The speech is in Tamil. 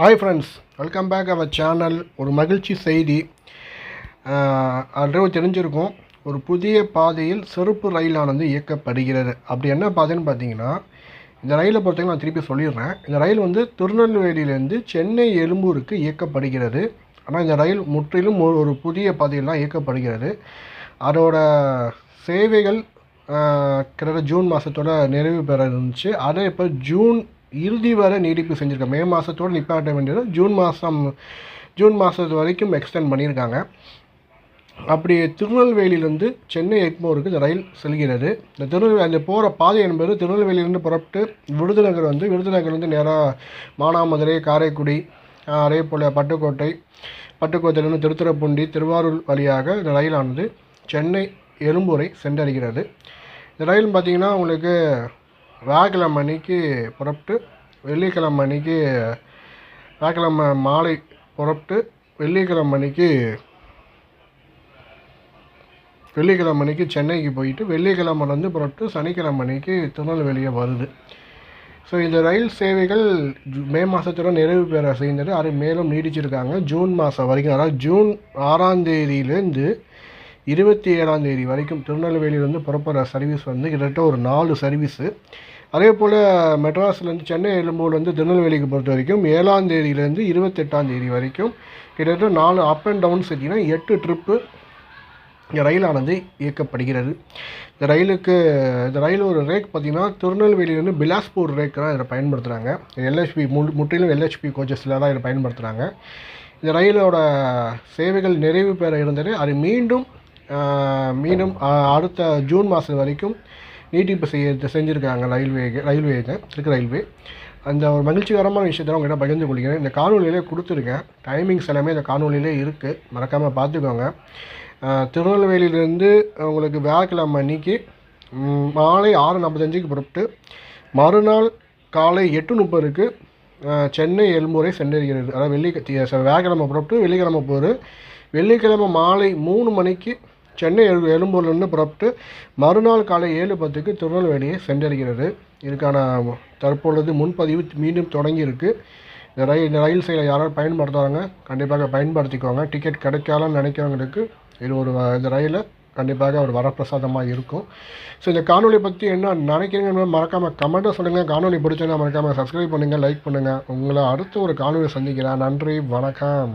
Hi friends welcome back our channel ஒரு மகிழ்ச்சி செய்தி. ஆல்ரெடி தெரிஞ்சிருக்கும். ஒரு புதிய பாதையில் சிறப்பு ரயிலானது இயக்கப்படுகிறது. அப்படி என்ன பாதைன்னு பார்த்தீங்கன்னா இந்த ரயிலை பொறுத்தவரைக்கும் நான் திருப்பி சொல்லிடுறேன். இந்த ரயில் வந்து திருநெல்வேலியிலேருந்து சென்னை எழும்பூருக்கு இயக்கப்படுகிறது. ஆனால் இந்த ரயில் முற்றிலும் ஒரு ஒரு புதிய பாதையில் தான் இயக்கப்படுகிறது. அதோட சேவைகள் கிட்டத்தட்ட ஜூன் மாதத்தோட நிறைவு பெற இருந்துச்சு. அதை இப்போ ஜூன் இறுதி வரை நீடிப்பு செஞ்சுருக்காங்க மே மாதத்தோடு நிப்பாட்ட வேண்டியது ஜூன் மாதம் ஜூன் மாதத்து வரைக்கும் எக்ஸ்டெண்ட் பண்ணியிருக்காங்க அப்படி திருநெல்வேலியிலேருந்து சென்னை எக்மோருக்கு இந்த ரயில் செல்கிறது. இந்த திருநெல்வேலி அந்த போகிற பாதை என்பது திருநெல்வேலியிலேருந்து புறப்பட்டு விருதுநகர் வந்து விருதுநகர் வந்து நேராக மானாமதுரை காரைக்குடி அதே போல் பட்டுக்கோட்டை பட்டுக்கோட்டையிலிருந்து திருத்துறைப்பூண்டி திருவாரூர் வழியாக இந்த ரயிலானது சென்னை எழும்பூரை சென்றடைகிறது. இந்த ரயில் பார்த்திங்கன்னா உங்களுக்கு வியாழக்கிழமை அன்னைக்கு புறப்பட்டு வெள்ளிக்கிழமை அன்னைக்கு வியாழக்கிழமை மாலை புறப்பட்டு வெள்ளிக்கிழமை அன்னைக்கு வெள்ளிக்கிழமை அன்னைக்கு சென்னைக்கு போயிட்டு வெள்ளிக்கிழமைலேருந்து புறப்பட்டு சனிக்கிழமை அன்னைக்கு திருநெல்வேலியை வருது. ஸோ இந்த ரயில் சேவைகள் ஜூ- மே மாதத்தோட நிறைவு பெற செய்தது அது மேலும் நீடிச்சிருக்காங்க. ஜூன் மாதம் வரைக்கும் அதாவது ஜூன் ஆறாம் தேதியிலேருந்து இருபத்தி ஏழாம் தேதி வரைக்கும் திருநெல்வேலியிலேருந்து புறப்படுற சர்வீஸ் வந்து கிட்டத்தட்ட ஒரு நாலு சர்வீஸு அதே போல் மெட்ராஸ்லேருந்து சென்னை எழும்பூர்லேருந்து திருநெல்வேலிக்கு பொறுத்த வரைக்கும் ஏழாம் தேதியிலேருந்து இருபத்தெட்டாம் தேதி வரைக்கும் கிட்டத்தட்ட நாலு அப் அண்ட் டவுன்ஸ் பார்த்தீங்கன்னா எட்டு ட்ரிப்பு இந்த ரயிலானது இயக்கப்படுகிறது. இந்த ரயிலுக்கு இந்த ரயில் ஒரு ரேக் பார்த்திங்கன்னா திருநெல்வேலியிலேருந்து பிலாஸ்பூர் ரேக் தான் இதில் பயன்படுத்துகிறாங்க எல்ஹெச்பி மு முற்றிலும் எல்ஹெச்பி கோச்சஸில் தான் இதை பயன்படுத்துகிறாங்க இந்த ரயிலோட சேவைகள் நிறைவு பெற இருந்தது. அது மீண்டும் மீண்டும் அடுத்த ஜூன் மாதம் வரைக்கும் நீட்டிப்பு செய்ய செஞ்சுருக்காங்க ரயில்வே ரயில்வே இருக்கு ரயில்வே. அந்த ஒரு மகிழ்ச்சிகரமான விஷயத்தை உங்கள்கிட்ட பகிர்ந்து கொள்கிறேன். இந்த காணொலியிலே கொடுத்துருக்கேன். டைமிங்ஸ் எல்லாமே இந்த காணொலியிலே இருக்குது மறக்காமல் பார்த்துக்கோங்க. திருநெல்வேலியிலேருந்து உங்களுக்கு வியாழக்கிழமை அன்னைக்கு மாலை ஆறு நாற்பத்தஞ்சுக்கு புறப்பட்டு மறுநாள் காலை எட்டு முப்பதுக்கு சென்னை எல்முறை சென்றடைகிறது அதாவது வெள்ளி வியாழக்கிழமை புறப்பட்டு வெள்ளிக்கிழமை போகிற வெள்ளிக்கிழமை மாலை மூணு மணிக்கு சென்னை எழு எழும்பூர்லேருந்து புறப்பட்டு மறுநாள் காலை ஏழு பத்துக்கு திருநெல்வேலியை சென்றடைகிறது. இதுக்கான தற்பொழுது முன்பதிவு மீண்டும் தொடங்கியிருக்கு. இந்த ரயில் இந்த ரயில் செயலை யாராவது பயன்படுத்துகிறாங்க கண்டிப்பாக பயன்படுத்திக்கோங்க. டிக்கெட் கிடைக்காலன்னு நினைக்கிறவங்களுக்கு இது ஒரு வ- இந்த ரயிலை கண்டிப்பாக ஒரு வரப்பிரசாதமாக இருக்கும். ஸோ இந்த காணொலி பற்றி என்ன நினைக்கிறீங்கன்னு மறக்காமல் கமெண்ட்டாக சொல்லுங்கள் காணொலி பிடிச்சா மறக்காமல் சப்ஸ்கிரைப் பண்ணுங்கள் லைக் பண்ணுங்கள் உங்களை அடுத்த ஒரு காணொலி சந்திக்கிறேன். நன்றி வணக்கம்.